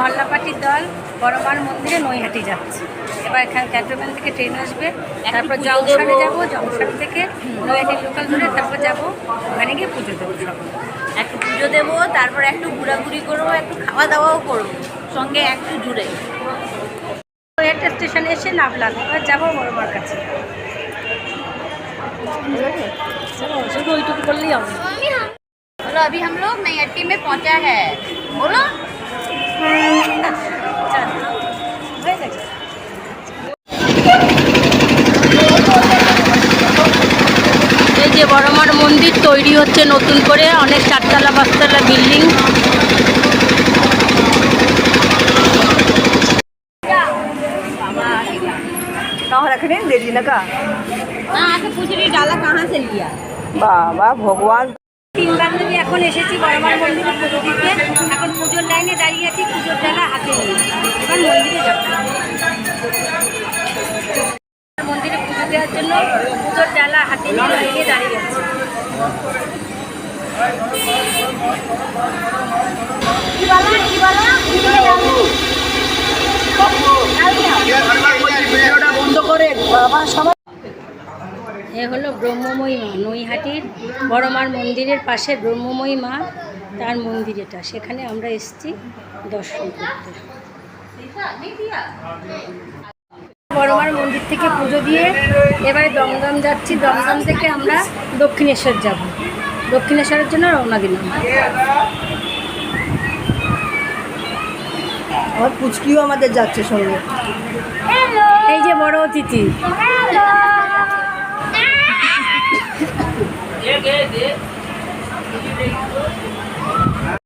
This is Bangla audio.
মহল্লা পার্টির দল বড়মার মন্দিরে নৈহাটি যাচ্ছে এবার এখানে ক্যান্টনমেন্ট থেকে ট্রেন আসবে তারপর পুজো জংশনে দেবো। যাবো জংশন থেকে নৈহাটি লোকাল ধরে তারপর যাবো ওখানে গিয়ে পুজো দেবো সব একটু পুজো দেবো তারপর একটু ঘোরাঘুরি করবো একটু খাওয়া দাওয়াও করবো সঙ্গে একটু জুড়ে নৈহাটি স্টেশনে এসে নামলাম এবার যাবো বড়মার কাছে চলো, শুধু ওইটুকু করলেই হবে बोलो अभी हम लोग नैयट्टी में पहुंचा है बोलो যে বড়মার মন্দির তৈরি হচ্ছে নতুন করে অনেক চারতলা পাঁচতলা বিল্ডিং कहाँ रखने दे दी ना का हाँ आके पूछ रही डाला कहाँ से लिया বাবা ভগবান তিন বান্ধবী এখন এসেছি বড়মার মন্দিরে পুজো দিতে এখন পুজোর লাইনে দাঁড়িয়ে আছি পুজোর ডালা হাতে নিয়ে এবার মন্দিরে যাব দেওয়ার জন্য পুজোর ডালা হাতে নিয়ে দাঁড়িয়ে সবাই এ হলো ব্রহ্মময়ী মা, নৈহাটির বড়মার মন্দিরের পাশে ব্রহ্মময়ী মা, তার মন্দির এটা। সেখানে আমরা এসেছি দর্শন করতে। থেকে পুজো দিয়ে এবারে দমদম যাচ্ছি। দমদম থেকে আমরা দক্ষিণেশ্বর যাব। দক্ষিণেশ্বরের জন্য রওনা দিলাম। আমার পুচকিও আমাদের যাচ্ছে সঙ্গে। এই যে বড় অতিথি।